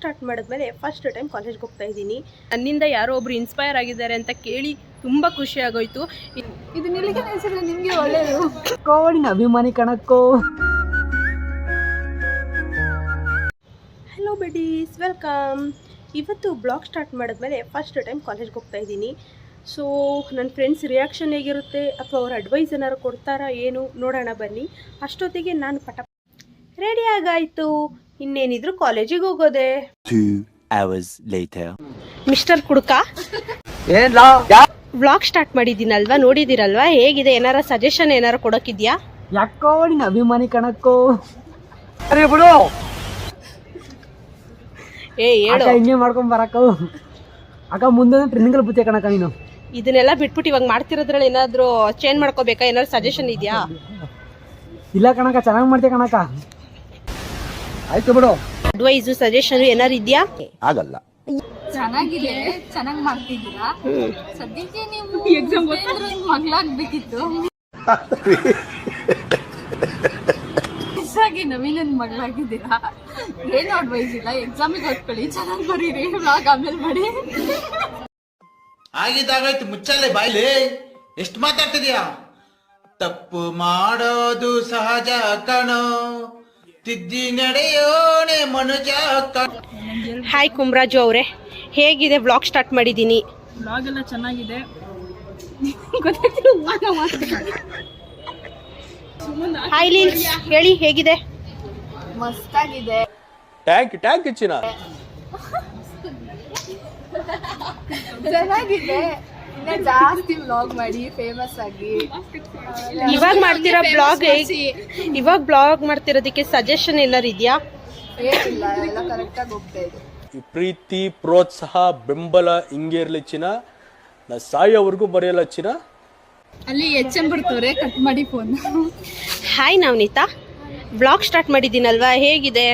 Start ಮಾಡಿದ್ಮೇಲೆ first time ಕಾಲೇಜ್ಗೆ ಹೋಗ್ತಾ ಇದ್ದೀನಿ. ನನ್ನಿಂದ ಯಾರೋ ಒಬ್ರು ಇನ್ಸ್ಪೈರ್ ಆಗಿದ್ದಾರೆ ಅಂತ ಕೇಳಿ ತುಂಬ ಖುಷಿ ಆಗೋಯ್ತು. ಇದು ನಿಲ್ಲಿಗೆ ಅನಿಸಿದ್ರೆ ನಿಮಗೆ ಒಳ್ಳೆಯದು ಕೋಡಿನ ಅಭಿಮಾನಿ ಕಣಕ್ಕೋ. ಹಲೋ ಬಡೀಸ್ ವೆಲ್ಕಮ್ ಇವತ್ತು ಬ್ಲಾಗ್ ಸ್ಟಾರ್ಟ್ ಮಾಡಿದ್ಮೇಲೆ ಫಸ್ಟ್ ಟೈಮ್ ಕಾಲೇಜ್ಗೆ ಹೋಗ್ತಾ ಇದ್ದೀನಿ. ಸೊ ನನ್ನ ಫ್ರೆಂಡ್ಸ್ ರಿಯಾಕ್ಷನ್ ಹೇಗಿರುತ್ತೆ ಅಥವಾ ಅವ್ರ ಅಡ್ವೈಸ್ ಏನಾರು ಕೊಡ್ತಾರಾ ಏನು ನೋಡೋಣ ಬನ್ನಿ. ಅಷ್ಟೊತ್ತಿಗೆ ನಾನು ಪಟ ರೆಡಿ ಆಗಾಯಿತು. ಇನ್ನೇನಿದ್ರು ಕಾಲೇಜಿಗೆ ಹೋಗೋದೆ. Two hours later. ಮಿಸ್ಟರ್ ಕುಡ್ಕ? ವ್ಲಾಗ್ ಸ್ಟಾರ್ಟ್ ಮಾಡಿದೀನಲ್ವಾ ನೋಡಿದಿರಲ್ವಾ ಹೇಗಿದೆ? ಏನಾರ ಸಜೆಷನ್ ಏನಾರ ಕೊಡೋಕ್ಕಿದ್ಯಾ ಯಾಕೋ ನಿನ್ನ ಅಭಿಮಾನಿ ಕಣಕ್ಕೋ. ಏ ಹೇಳು. ಅಕ್ಕ ಹಿಂಗೆ ಮಾಡ್ಕೊಂಡ್ ಬರಕ್ಕ. ಅಕ್ಕ ಮುಂದೆ ಟ್ರೆಂಡಿಂಗ್ ಬುತ್ತೆ ಕಣಕ್ಕ ನೀನು? ಇದನ್ನೆಲ್ಲ ಬಿಟ್ಬಿಟ್ಟು ಇವಾಗ ಮಾಡ್ತಿರೋದ್ರಲ್ಲಿ ಏನಾದರೂ ಚೇಂಜ್ ಮಾಡ್ಕೋಬೇಕಾ? ಏನಾದ್ರು ಸಜೆಷನ್ ಇದೆಯಾ? ಇಲ್ಲ ಕಣಕ್ಕ ಚೆನ್ನಾಗಿ ಮಾಡ್ತೀಯ ಕಣಕ್ಕ? ಆಯ್ತು ಬಿಡು. ಅಡ್ವೈಸು ಸಜೆಷನ್ ಏನಾರು ಇದೆಯಾ? ಆಗಲ್ಲ. ಚೆನ್ನಾಗಿದೆ ಚೆನ್ನಾಗಿ ಮಾಡ್ತಿದ್ದೀರಾ? ಸದ್ಯಕ್ಕೆ ನೀವು ಎಕ್ಸಾಮ್ ಮಗ್ಲಾಗ್ಬೇಕಿತ್ತು ಆಗಿ ನವೀನನ್ ಮಗಳಾಗಿದ್ದೀರಾ? ಏನು ಅಡ್ವೈಸ್ ಇಲ್ಲ ಎಕ್ಸಾಮಿಗೆ ಓದ್ಕೊಳ್ಳಿ ಚೆನ್ನಾಗಿ ಬರೀರಿ ವ್ಲಾಗ್ ಆಮೇಲೆ ಮಾಡಿ. ಆಗಿದ್ದಾಗಾಯ್ತು ಮುಚ್ಚಲ್ಲೇ ಬಾಯ್ಲಿ? ಎಷ್ಟು ಮಾತಾಡ್ತಿದ್ಯಾ? ತಪ್ಪು ಮಾಡೋದು ಸಹಜ ಕಣೋ. ತಿದ್ದಿ ನಡೆಯೋಣೆ ಮನುಜ ಹಾಯ್ ಕುಮ್ರಾಜು ಅವರೇ. ಹೇಗಿದೆ ಬ್ಲಾಗ್ ಸ್ಟಾರ್ಟ್ ಮಾಡಿದ್ದೀನಿ ಬ್ಲಾಗ್ ಎಲ್ಲ ಚೆನ್ನಾಗಿದೆ. ಹಾಯ್ ಲೀಲ್ಸ್ ಹೇಳಿ ಹೇಗಿದೆ? ಮಸ್ತಾಗಿದೆ. ಟ್ಯಾಂಕ್ ಟ್ಯಾಂಕ್ ಚಿನ್ನ. ಚೆನ್ನಾಗಿದೆ. ಇನ್ನ ಜಾಸ್ತಿ ವ್ಲಾಗ್ ಮಾಡಿ ಫೇಮಸ್ ಆಗಿ. ಇವಾಗ ಮಾಡ್ತಿರೋ ಬ್ಲಾಗ್ ಇವಾಗ ಬ್ಲಾಗ್ ಮಾಡ್ತಿರೋದಕ್ಕೆ ಸಜೆಷನ್ ಏನಾರು ಇದೆಯಾ? ಏನಿಲ್ಲ ಎಲ್ಲ ಕರೆಕ್ಟಾಗಿ ಹೋಗ್ತಾ ಇದೆ. ಈ ಪ್ರೀತಿ ಪ್ರೋತ್ಸಾಹ ಬೆಂಬಲ ಹಿಂಗೆ ಇರ್ಲಿ ಚಿನ ನಾ ಸಾಯೋವರೆಗೂ ಬರೆಯಲ್ಲ ಚಿನ ಅಲ್ಲಿ ಎಚ್ ಎಂ ಬರ್ತವ್ರೆ ಕಟ್ ಮಾಡಿ phone hi Navaneetha. Blog start ಮಾಡಿದ್ದೀನಲ್ವಾ? ಹೇಗಿದೆ?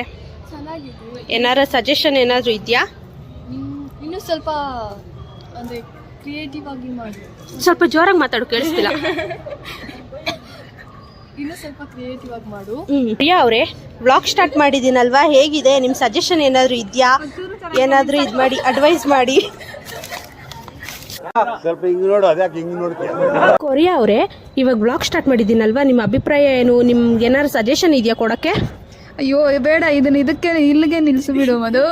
ಚೆನ್ನಾಗಿದೆ. ಏನಾರ ಸಜೆಷನ್ ಏನಾದರೂ ಇದೆಯಾ? ಇನ್ನು ಸ್ವಲ್ಪ ಅಂದ್ರೆ ಕ್ರಿಯೇಟಿವ್ ಆಗಿ ಮಾಡಿ. ಸ್ವಲ್ಪ ಜೋರಾಗಿ ಮಾತಾಡು ಕೇಳಿಸ್ತಿಲ್ಲ. ಇನ್ನು ಸ್ವಲ್ಪ ಕ್ರಿಯೇಟಿವ್ ಆಗಿ ಮಾಡು. ಪ್ರಿಯಾ ಅವರೇ ವ್ಲಾಗ್ ಸ್ಟಾರ್ಟ್ ಮಾಡಿದ್ದೀನಲ್ವಾ? ಹೇಗಿದೆ? ನಿಮ್ಮ ಸಜೆಷನ್ ಏನಾದರೂ ಇದೆಯಾ? ಏನಾದರೂ ಇದು ಮಾಡಿ ಅಡ್ವೈಸ್ ಮಾಡಿ. ಕೊರಿಯಾ ಅವರೇ ಇವಾಗ ಬ್ಲಾಗ್ ಸ್ಟಾರ್ಟ್ ಮಾಡಿದ್ದೀನಲ್ವಾ? ನಿಮ್ಮ ಅಭಿಪ್ರಾಯ ಏನು? ನಿಮ್ಗೆ ಏನಾದ್ರು ಸಜೆಷನ್ ಇದೆಯಾ ಕೊಡೋಕ್ಕೆ ಅಯ್ಯೋ ಬೇಡ ಇದನ್ನ ಇದಕ್ಕೆ ಇಲ್ಲಿಗೆ ನಿಲ್ಸಿಬಿಡು ಅದು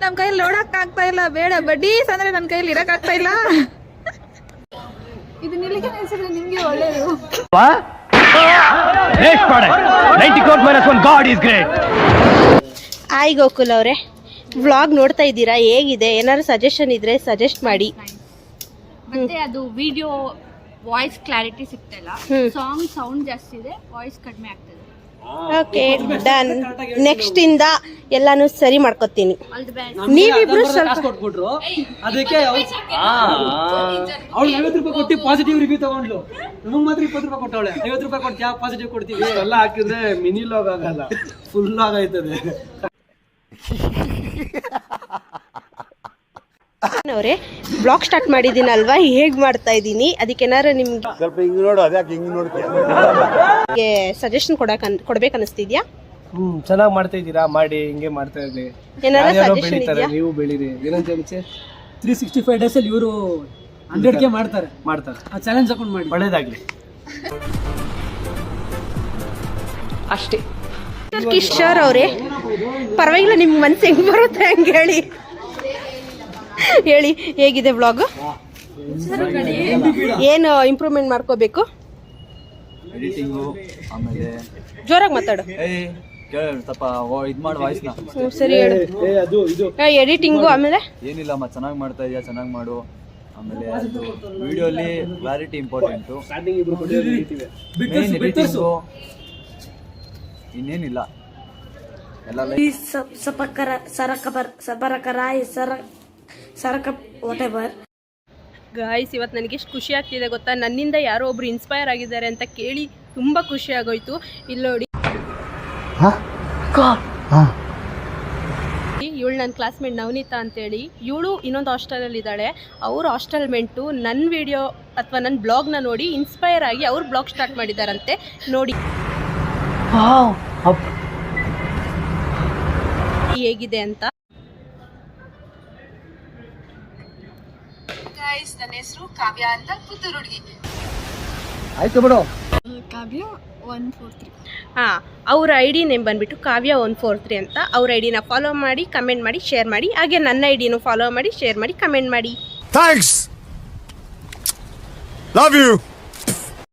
ನಮ್ಮ ಕೈಯಲ್ಲಿ ನೋಡಕ್ ಆಗ್ತಾ ಇಲ್ಲ ಬೇಡ ಬಡ್ಡಿ ಅಂದ್ರೆ ನನ್ನ ಕೈಯಲ್ಲಿ ಇರಕ್ ಆಗ್ತಾ ಇಲ್ಲ. ಇದು ಇಲ್ಲಿಗೆ ನಿಲ್ಸಿದ್ರೆ ನಿಮ್ಗೆ ಒಳ್ಳೇದು. ಆಯ್ ಗೋಕುಲ್ ಅವರೇ. ವ್ಲಾಗ್ ನೋಡ್ತಾ ಇದ್ದೀರಾ? ಹೇಗಿದೆ? ಏನಾದ್ರು ಸಜೆಷನ್ ಇದ್ರೆ ಸಜೆಸ್ಟ್ ಮಾಡಿ. ಮತ್ತೆ ಅದು ವಿಡಿಯೋ ವಾಯ್ಸ್ ಕ್ಲಾರಿಟಿ ಸಿಗ್ತಾ ಇಲ್ಲ. ಸಾಂಗ್ ಸೌಂಡ್ ಜಾಸ್ತಿ ಇದೆ ವಾಯ್ಸ್ ಕಡಿಮೆ ಆಗ್ತದೆ ಓಕೆ ಡನ್ ನೆಕ್ಸ್ಟ್ ಇಂದ ಎಲ್ಲಾನು ಸರಿ ಮಾಡ್ಕೊತೀನಿ. ನೀವಿಬ್ರು ಸ್ವಲ್ಪ ಕೊಟ್ಬಿಟ್ರು ಅದಕ್ಕೆ ಅವ್ಳು ಐವತ್ತು ರೂಪಾಯಿ ಕೊಟ್ಟು ಪಾಸಿಟಿವ್ ರಿವ್ಯೂ ತಗೊಂಡ್ಲು ನಮಗ್ ಮಾತ್ರ ಇಪ್ಪತ್ತು ರೂಪಾಯಿ ಕೊಟ್ಟವಳೆ. ಐವತ್ತು ರೂಪಾಯಿ ಕೊಟ್ಟು ಪಾಸಿಟಿವ್ ಕೊಡ್ತೀವಿ? ಎಲ್ಲ ಹಾಕಿದ್ರೆ ಮಿನಿ ಲಾಗ್ ಆಗಲ್ಲ. ಫುಲ್ ಲಾಗ್ ಆಯ್ತದೆ. ಅವರೇ ಬ್ಲಾಗ್ ಸ್ಟಾರ್ಟ್ ಮಾಡಿದ್ದೀನಲ್ವಾ? ಹೇಗ್ ಮಾಡ್ತಾ ಇದ್ದೀನಿ? ಅದಕ್ಕೇನಾರು ನಿಮ್ಗೆ ಸ್ವಲ್ಪ ಹಿಂಗ್ ನೋಡು ಅದ್ಯಾಕೆ ಹಿಂಗ್ ನೋಡ್ತೀಯ? ಸಜೆಷನ್ ಕೊಡಕ್ ಕೊಡ್ಬೇಕು ಅನಿಸ್ತಿದ್ಯಾ? ಹ್ಮ್ ಚೆನ್ನಾಗಿ ಮಾಡ್ತಾ ಇದ್ದೀರಾ? ಮಾಡಿ ಹಿಂಗೆ ಮಾಡ್ತಾ ಇದ್ದೆ. ಏನಾರ ಯಾರ್ಯಾರೋ ಸಜೆಷನ್ ಬೆಳೀತಾರೆ ಇದೆಯಾ? ನೀವು ಬೆಳೀರಿ. ಏನಂತ ಹೇಳಿ ತ್ರೀ ಸಿಕ್ಸ್ಟಿ ಫೈವ್ ಡೇಸ್ ಅಲ್ಲಿ ಇವರು ಹಂಡ್ರೆಡ್ ಕೆ ಮಾಡ್ತಾರೆ. ಮಾಡ್ತಾರೆ. ಆ ಚಾಲೆಂಜ್ ಹಾಕೊಂಡು ಮಾಡಿ. ಒಳ್ಳೇದಾಗ್ಲಿ. ಅಷ್ಟೇ. ಕಿಶೋರ್ ಅವರೇ ಪರವಾಗಿಲ್ಲ ನಿಮ್ ಮನ್ಸು ಹೆಂಗ್ ಬರುತ್ತೆ ಹಂಗೆ ಹೇಳಿ. ಹೇಳಿ ಹೇಗಿದೆ ವ್ಲಾಗ್ ಏನು ಇಂಪ್ರೂವ್ಮೆಂಟ್ ಮಾಡ್ಕೋಬೇಕು? ಎಡಿಟಿಂಗು ಆಮೇಲೆ ಜೋರಾಗಿ ಮಾತಾಡು. ಸರಿ ಹೇಳು. ಅದು ಇದು. ಎಡಿಟಿಂಗು ಆಮೇಲೆ? ಏನಿಲ್ಲ ಅಮ್ಮ ಚೆನ್ನಾಗಿ ಮಾಡ್ತಾ ಇದೆಯಾ ಚೆನ್ನಾಗಿ ಮಾಡು. ಆಮೇಲೆ ಅದು ವಿಡಿಯೋಲಿ ಕ್ಲಾರಿಟಿ ಇಂಪಾರ್ಟೆಂಟು ಇನ್ನೇನಿಲ್ಲ. ಎಲ್ಲ ಲೈಕ್ ಸಪಕರ ಸರಕಬರ್ ಸಬರಕರಾಯ್ ಸರ ಸರಕ ಎವರ್ ಗಾಯ್ಸ್ ಇವತ್ತು ನನಗೆ ಎಷ್ಟು ಖುಷಿ ಆಗ್ತಿದೆ ಗೊತ್ತಾ? ನನ್ನಿಂದ ಯಾರೋ ಒಬ್ರು ಇನ್ಸ್ಪೈರ್ ಆಗಿದ್ದಾರೆ ಅಂತ ಕೇಳಿ ತುಂಬ ಖುಷಿ ಆಗೋಯ್ತು. ಇಲ್ಲಿ ನೋಡಿ. ಇವಳು ನನ್ನ ಕ್ಲಾಸ್ಮೇಟ್ ನವನೀತಾ ಅಂತೇಳಿ. ಇವಳು ಇನ್ನೊಂದು ಹಾಸ್ಟೆಲಲ್ಲಿ ಇದ್ದಾಳೆ. ಅವ್ರ ಹಾಸ್ಟೆಲ್ ಮೆಂಟು ನನ್ನ ವಿಡಿಯೋ ಅಥವಾ ನನ್ನ ಬ್ಲಾಗ್ನ ನೋಡಿ ಇನ್ಸ್ಪೈರ್ ಆಗಿ ಅವ್ರ ಬ್ಲಾಗ್ ಸ್ಟಾರ್ಟ್ ಮಾಡಿದಾರಂತೆ. ನೋಡಿ. ಹೇಗಿದೆ ಅಂತ. ನನ್ನ ಹೆಸರು ಕಾವ್ಯ ಅಂತ ಪುತ್ತೂರು ಹುಡುಗಿ. ಆಯ್ತು ಬಿಡು. Kavya one four three. ಹಾಂ ಅವ್ರ ಐ ಡಿ ನೇಮ್ ಬಂದುಬಿಟ್ಟು ಕಾವ್ಯ ಒನ್ ಫೋರ್ ತ್ರೀ ಅಂತ. ಅವ್ರ ಐ ಡಿನ ಫಾಲೋ ಮಾಡಿ ಕಮೆಂಟ್ ಮಾಡಿ ಶೇರ್ ಮಾಡಿ. ಹಾಗೆ ನನ್ನ ಐ ಡಿನೂ ಫಾಲೋ ಮಾಡಿ ಶೇರ್ ಮಾಡಿ ಕಮೆಂಟ್ ಮಾಡಿ. Thanks love you!